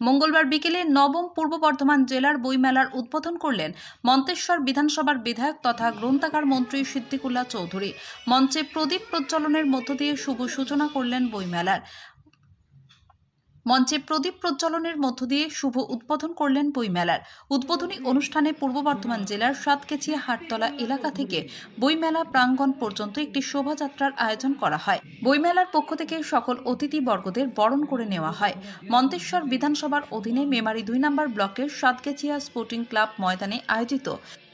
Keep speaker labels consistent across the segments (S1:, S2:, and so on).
S1: মঙ্গলবার বিকেলে নবম পূর্ব বর্ধমান জেলার বইমেলার উদ্বোধন করলেন মন্তেশ্বর বিধানসভার বিধায়ক তথা গ্রন্থাগার মন্ত্রী সিদ্দিকুল্লা চৌধুরী। মঞ্চে প্রদীপ প্রজ্বলনের মধ্য দিয়ে শুভ সূচনা করলেন বইমেলার। মঞ্চে প্রদীপ প্রজ্বলনের মধ্য দিয়ে শুভ উদ্বোধন করলেন বইমেলার। উদ্বোধনী অনুষ্ঠানে পূর্ব বর্ধমান জেলার সাতকেছিয়া হাটতলা এলাকা থেকে বইমেলা প্রাঙ্গণ পর্যন্ত একটি শোভাযাত্রার আয়োজন করা হয়। বইমেলার পক্ষ থেকে সকল অতিথিবর্গদের বরণ করে নেওয়া হয়। মন্তেশ্বর বিধানসভার অধীনে মেমারি দুই নম্বর ব্লকের সাতকেছিয়া স্পোর্টিং ক্লাব ময়দানে আয়োজিত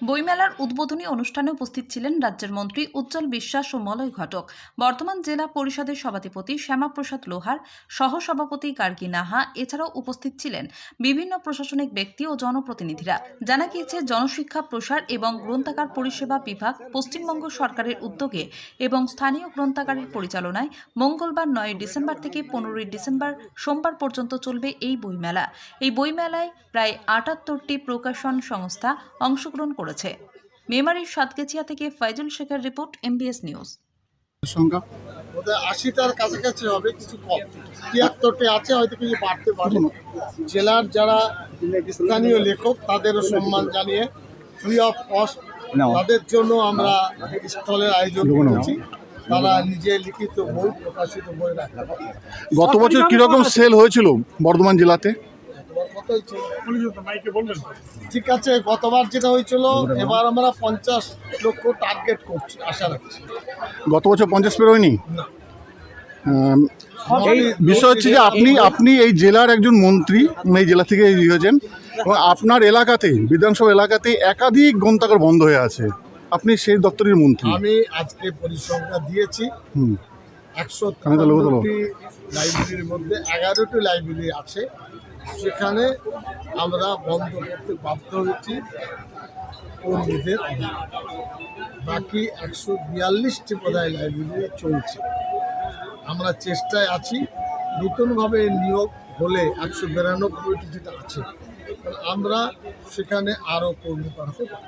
S1: বইমেলার উদ্বোধনী অনুষ্ঠানে উপস্থিত ছিলেন রাজ্যের মন্ত্রী উজ্জ্বল বিশ্বাস ও মলয় ঘটক। বর্তমান জেলা পরিষদের সভাধিপতি শ্যামাপ্রসাদ লোহার, সহসভাপতি গার্গী নাহা, এছাড়াও উপস্থিত ছিলেন বিভিন্ন প্রশাসনিক ব্যক্তি ও জনপ্রতিনিধিরা। জানা গিয়েছে, জনশিক্ষা প্রসার এবং গ্রন্থাগার পরিষেবা বিভাগ পশ্চিমবঙ্গ সরকারের উদ্যোগে এবং স্থানীয় গ্রন্থাগারের পরিচালনায় মঙ্গলবার নয় ডিসেম্বর থেকে পনেরোই ডিসেম্বর সোমবার পর্যন্ত চলবে এই বইমেলা। এই বইমেলায় প্রায় আটাত্তরটি প্রকাশন সংস্থা অংশগ্রহণ করেছে। মেমারির সাতকেছিয়া থেকে ফাইজুল শেখের রিপোর্ট এমবিএস নিউজ।
S2: সংখ্যা?
S3: ওদের আশিটার কাছাকাছি হবে কিছু কম। তিয়াত্তরটি আছে হয়তো কিছু বাড়তে পারে। জেলার যারা স্থানীয় লেখক তাদেরও সম্মান জানিয়ে ফ্রি অফ কস্ট তাদের জন্য আমরা স্থলের আয়োজন করেছি। তারা নিজে লিখিত বই প্রকাশিত বই রাখে।
S2: গত বছর কীরকম সেল হয়েছিল বর্ধমান জেলাতে?
S3: হয়েছিল? ঠিক আছে গতবার যেটা হয়েছিল এবার আমরা পঞ্চাশ লক্ষ টার্গেট করছি আশা রাখছি।
S2: গত বছর পঞ্চাশ পের হয়নি
S3: না।
S2: এই বিষয় হচ্ছে যে আপনি আপনি এই জেলার একজন মন্ত্রী মানে এই জেলা থেকে ইয়ে হয়েছেন এবং আপনার এলাকাতে বিধানসভা এলাকাতে একাধিক গ্রন্থাগার বন্ধ হয়ে আছে। আপনি সেই দপ্তরের মন্ত্রী।
S3: আমি আজকে পরিসংখ্যা দিয়েছি।
S2: হুম।
S3: একশো। লাইব্রেরির মধ্যে এগারোটি লাইব্রেরি আছে। সেখানে আমরা বন্ধ করতে বাধ্য হয়েছি কর্মীদের। বাকি একশো বিয়াল্লিশটি বোধহয় লাইব্রেরি চলছে। আমরা চেষ্টায় আছি নতুনভাবে নিয়োগ হলে একশো বিরানব্বইটি যেটা আছে আমরা সেখানে আরও কর্মী পাঠাতে পারি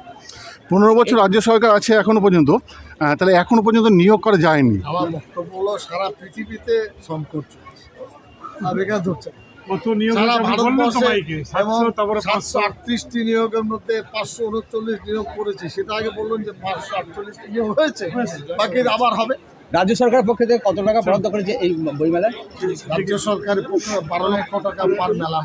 S2: পনেরো বছর রাজ্য সরকার আছে এখনও পর্যন্ত। তাহলে এখনও পর্যন্ত নিয়োগ করা যায়নি।
S3: আমার বক্তব্য হলো সারা পৃথিবীতে সংকট চলছে। আর এখানে ধরছে সারা ভারতবর্ষে
S4: সাতশো তারপরে
S3: সাতশো আটত্রিশটি নিয়োগের মধ্যে পাঁচশো উনচল্লিশ নিয়োগ করেছে। সেটা আগে বললেন যে পাঁচশো আটচল্লিশটি নিয়োগ হয়েছে বাকি আবার হবে।
S5: রাজ্য সরকারের পক্ষ থেকে কত টাকা বরাদ্দ করেছে এই বইমেলায়?
S3: রাজ্য সরকারের পক্ষে বারো লক্ষ টাকা পার মেলা।